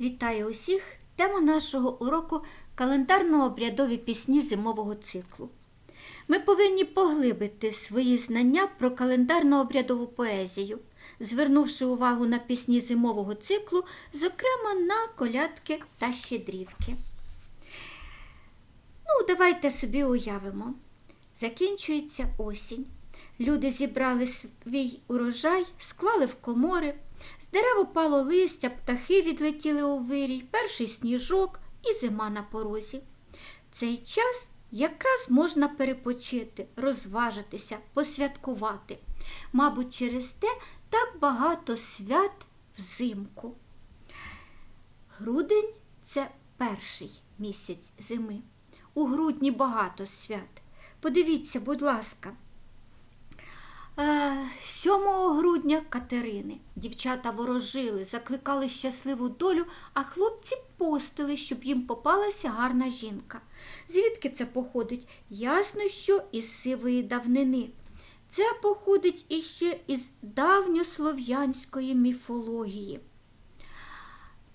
Вітаю усіх! Тема нашого уроку календарно-обрядові пісні зимового циклу. Ми повинні поглибити свої знання про календарно-обрядову поезію, звернувши увагу на пісні зимового циклу, зокрема на колядки та щедрівки. Ну, давайте собі уявимо. Закінчується осінь. Люди зібрали свій урожай, склали в комори. З дерев упало листя, птахи відлетіли у вирій, перший сніжок і зима на порозі. Цей час якраз можна перепочити, розважитися, посвяткувати. Мабуть, через те так багато свят взимку. Грудень це перший місяць зими. У грудні багато свят. Подивіться, будь ласка. Е, 7 грудня Катерини. Дівчата ворожили, закликали щасливу долю, а хлопці постили, щоб їм попалася гарна жінка. Звідки це походить? Ясно, що із сивої давнини. Це походить іще із давньослов'янської міфології.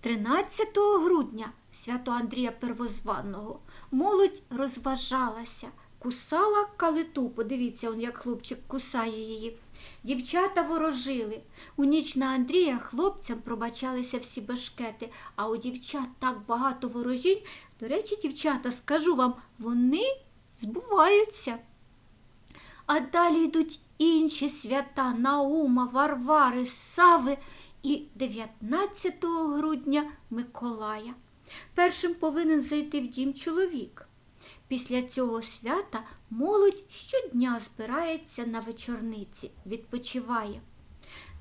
13 грудня свято Андрія Первозванного молодь розважалася, кусала калиту. Подивіться, он як хлопчик кусає її. Дівчата ворожили. У ніч на Андрія хлопцям пробачалися всі башкети, а у дівчат так багато ворожінь. До речі, дівчата, скажу вам, вони збуваються. А далі йдуть інші свята Наума, Варвари, Сави і 19 грудня Миколая. Першим повинен зайти в дім чоловік. Після цього свята молодь щодня збирається на вечорниці, відпочиває.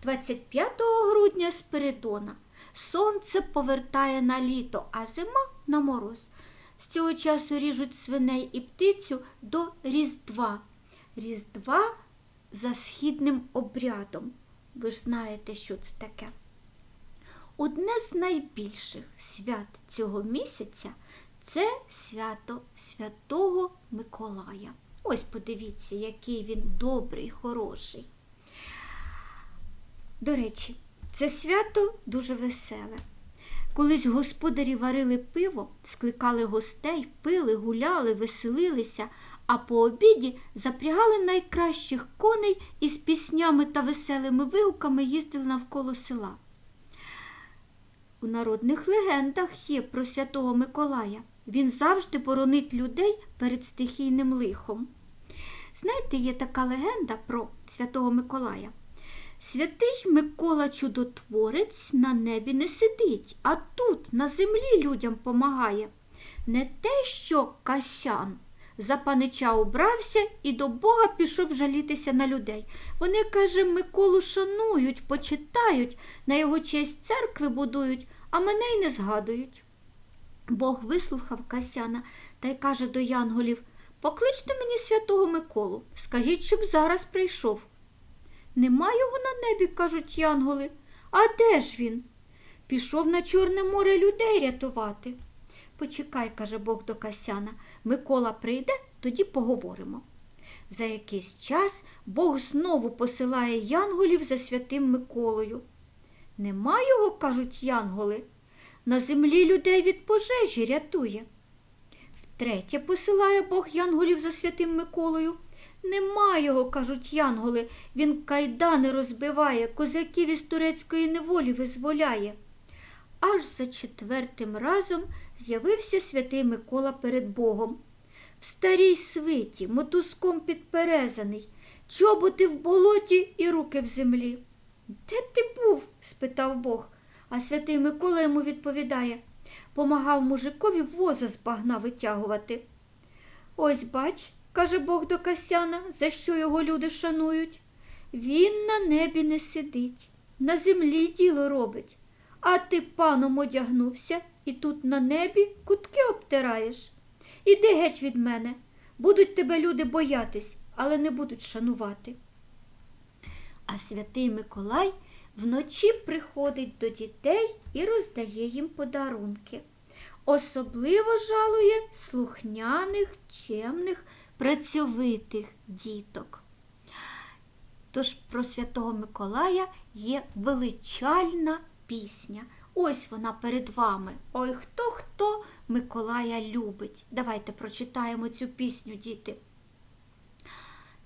25 грудня Спиридона сонце повертає на літо, а зима на мороз. З цього часу ріжуть свиней і птицю до Різдва. Різдва за східним обрядом. Ви ж знаєте, що це таке. Одне з найбільших свят цього місяця це свято Святого Миколая. Ось подивіться, який він добрий, хороший. До речі, це свято дуже веселе. Колись господарі варили пиво, скликали гостей, пили, гуляли, веселилися, а по обіді запрягали найкращих коней і з піснями та веселими вигуками їздили навколо села. У народних легендах є про святого Миколая. Він завжди боронить людей перед стихійним лихом. Знаєте, є така легенда про святого Миколая. Святий Микола Чудотворець на небі не сидить, а тут, на землі, людям помагає. Не те, що Касян за панича убрався і до Бога пішов жалітися на людей. Вони, каже, Миколу шанують, почитають, на його честь церкви будують, а мене й не згадують. Бог вислухав Касяна та й каже до янголів Покличте мені святого Миколу, скажіть, щоб зараз прийшов. Нема його на небі, кажуть янголи. А де ж він? Пішов на Чорне море людей рятувати. Почекай, каже Бог до Касяна, Микола прийде, тоді поговоримо. За якийсь час Бог знову посилає янголів за святим Миколою. Нема його, кажуть янголи. На землі людей від пожежі рятує. Втретє посилає Бог янголів за святим Миколою. Нема його, кажуть янголи, він кайдани розбиває, козаків із турецької неволі визволяє. Аж за четвертим разом з'явився святий Микола перед Богом. В старій свиті, мотузком підперезаний, чоботи в болоті і руки в землі. Де ти був? спитав Бог, а святий Микола йому відповідає помагав мужикові воза з багна витягувати. Ось бач, каже Бог до Касяна, за що його люди шанують. Він на небі не сидить, на землі діло робить, а ти паном одягнувся і тут на небі кутки обтираєш. Іди геть від мене. Будуть тебе люди боятись, але не будуть шанувати. А святий Миколай вночі приходить до дітей і роздає їм подарунки. Особливо жалує слухняних, чемних, працьовитих діток. Тож про святого Миколая є величальна пісня. Ось вона перед вами. Ой, хто хто Миколая любить. Давайте прочитаємо цю пісню, діти.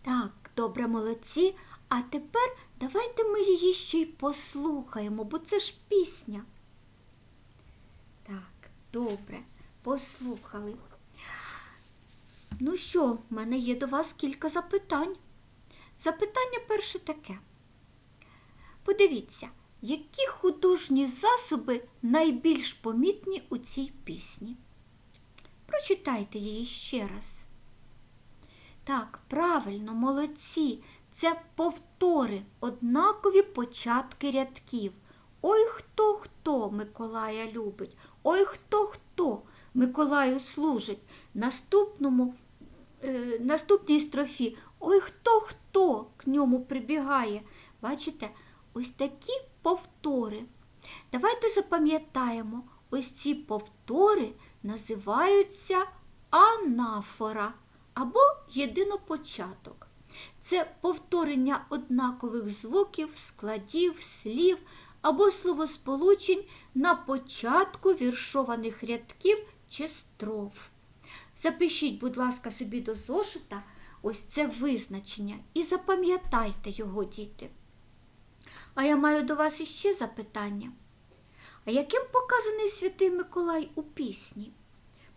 Так, добре, молодці. А тепер давайте ми її ще й послухаємо, бо це ж пісня. Так, добре, послухали. Ну що, в мене є до вас кілька запитань. Запитання перше таке. Подивіться, які художні засоби найбільш помітні у цій пісні? Прочитайте її ще раз. Так, правильно, молодці. Це повтори, однакові початки рядків. Ой хто хто Миколая любить, ой хто хто Миколаю служить. Наступному, е, наступній строфі Ой хто хто к ньому прибігає. Бачите, ось такі повтори. Давайте запам'ятаємо, ось ці повтори називаються анафора або єдинопочаток. Це повторення однакових звуків, складів, слів або словосполучень на початку віршованих рядків чи строф. Запишіть, будь ласка, собі до зошита ось це визначення і запам'ятайте його, діти. А я маю до вас іще запитання. А яким показаний святий Миколай у пісні?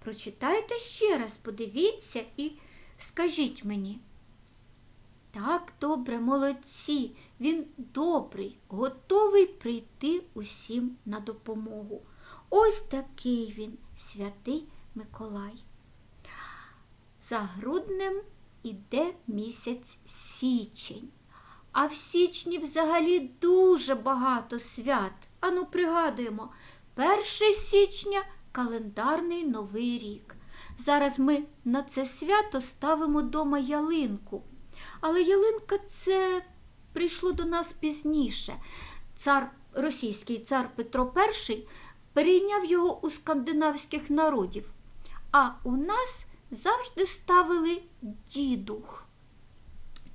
Прочитайте ще раз, подивіться і скажіть мені. Так, добре, молодці, він добрий, готовий прийти усім на допомогу. Ось такий він, святий Миколай. За груднем іде місяць січень. А в січні взагалі дуже багато свят. Ану, пригадуємо, 1 січня календарний новий рік. Зараз ми на це свято ставимо дома ялинку. Але ялинка це прийшло до нас пізніше. Цар, російський цар Петро І перейняв його у скандинавських народів. А у нас завжди ставили дідух.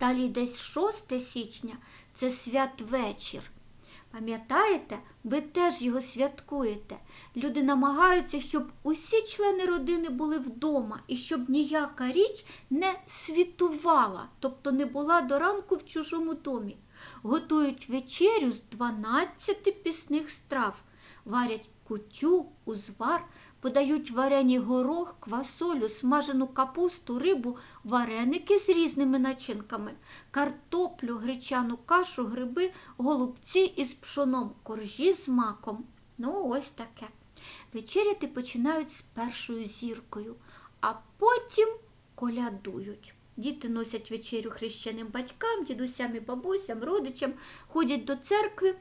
Далі десь 6 січня це святвечір. Пам'ятаєте, ви теж його святкуєте. Люди намагаються, щоб усі члени родини були вдома і щоб ніяка річ не світувала, тобто не була до ранку в чужому домі. Готують вечерю з 12 пісних страв, варять кутю, узвар, подають варені горох, квасолю, смажену капусту, рибу, вареники з різними начинками, картоплю, гречану кашу, гриби, голубці із пшоном, коржі з маком. Ну, ось таке. Вечеряти починають з першою зіркою, а потім колядують. Діти носять вечерю хрещеним батькам, дідусям і бабусям, родичам, ходять до церкви.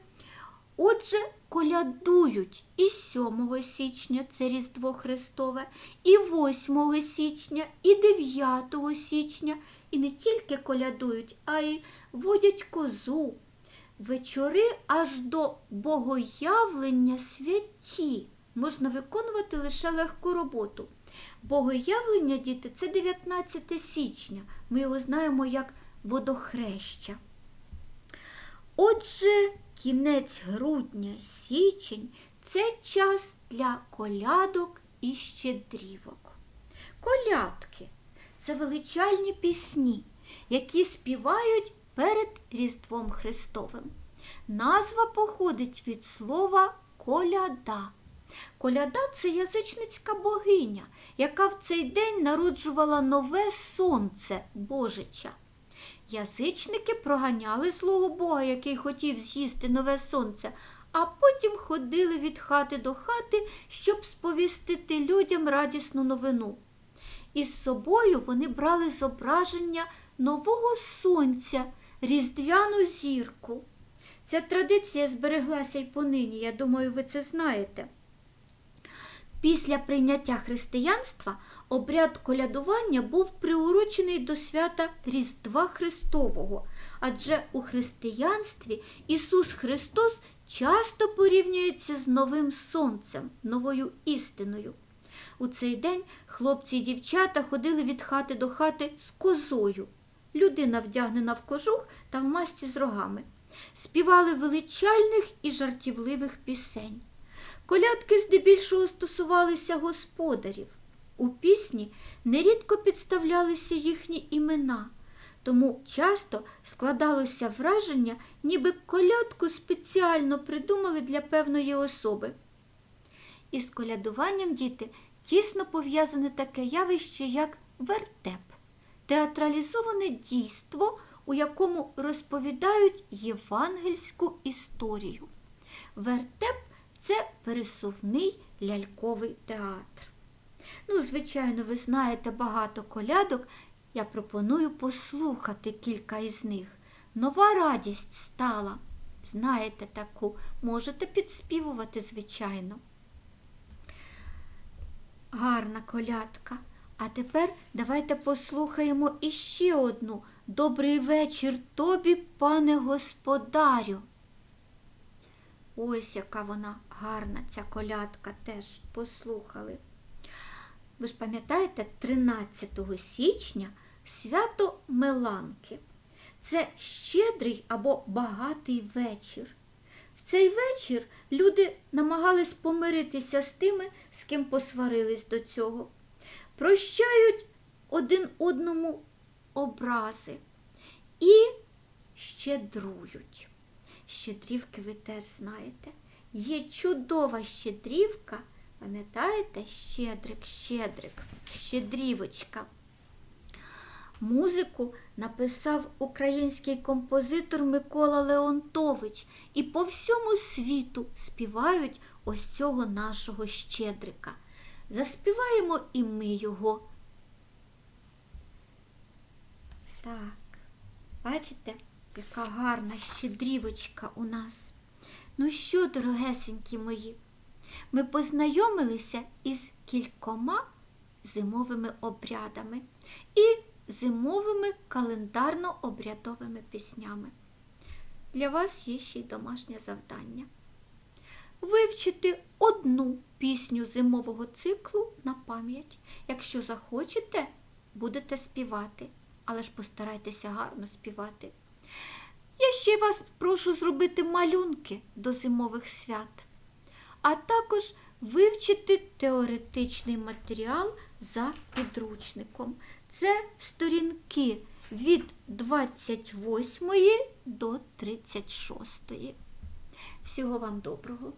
Отже, колядують і 7 січня це Різдво Христове, і 8 січня, і 9 січня, і не тільки колядують, а й водять козу. Вечори аж до богоявлення святі можна виконувати лише легку роботу. Богоявлення, діти, це 19 січня. Ми його знаємо як водохреща. Отже, кінець грудня, січень це час для колядок і щедрівок. Колядки це величальні пісні, які співають перед Різдвом Христовим. Назва походить від слова коляда. Коляда це язичницька богиня, яка в цей день народжувала нове сонце Божича. Язичники проганяли злого Бога, який хотів з'їсти нове сонце, а потім ходили від хати до хати, щоб сповістити людям радісну новину. Із собою вони брали зображення нового сонця, різдвяну зірку. Ця традиція збереглася й понині, я думаю, ви це знаєте. Після прийняття християнства обряд колядування був приурочений до свята Різдва Христового, адже у християнстві Ісус Христос часто порівнюється з новим сонцем, новою істиною. У цей день хлопці і дівчата ходили від хати до хати з козою. Людина вдягнена в кожух та в масці з рогами. Співали величальних і жартівливих пісень. Колядки здебільшого стосувалися господарів. У пісні нерідко підставлялися їхні імена, тому часто складалося враження, ніби колядку спеціально придумали для певної особи. Із колядуванням діти тісно пов'язане таке явище, як вертеп, театралізоване дійство, у якому розповідають євангельську історію. Вертеп це пересувний ляльковий театр. Ну, звичайно, ви знаєте багато колядок. Я пропоную послухати кілька із них. Нова радість стала. Знаєте таку, можете підспівувати, звичайно. Гарна колядка. А тепер давайте послухаємо іще одну. Добрий вечір тобі, пане господарю. Ось яка вона гарна, ця колядка теж послухали. Ви ж пам'ятаєте, 13 січня свято Меланки. Це щедрий або багатий вечір. В цей вечір люди намагались помиритися з тими, з ким посварились до цього. Прощають один одному образи і щедрують. Щедрівки ви теж знаєте. Є чудова щедрівка, пам'ятаєте, щедрик, щедрик, щедрівочка. Музику написав український композитор Микола Леонтович, і по всьому світу співають ось цього нашого щедрика. Заспіваємо і ми його. Так, бачите, яка гарна щедрівочка у нас. Ну що, дорогесенькі мої, ми познайомилися із кількома зимовими обрядами і зимовими календарно-обрядовими піснями. Для вас є ще й домашнє завдання. Вивчити одну пісню зимового циклу на пам'ять. Якщо захочете, будете співати, але ж постарайтеся гарно співати. Ще вас прошу зробити малюнки до зимових свят, а також вивчити теоретичний матеріал за підручником. Це сторінки від 28 до 36. Всього вам доброго!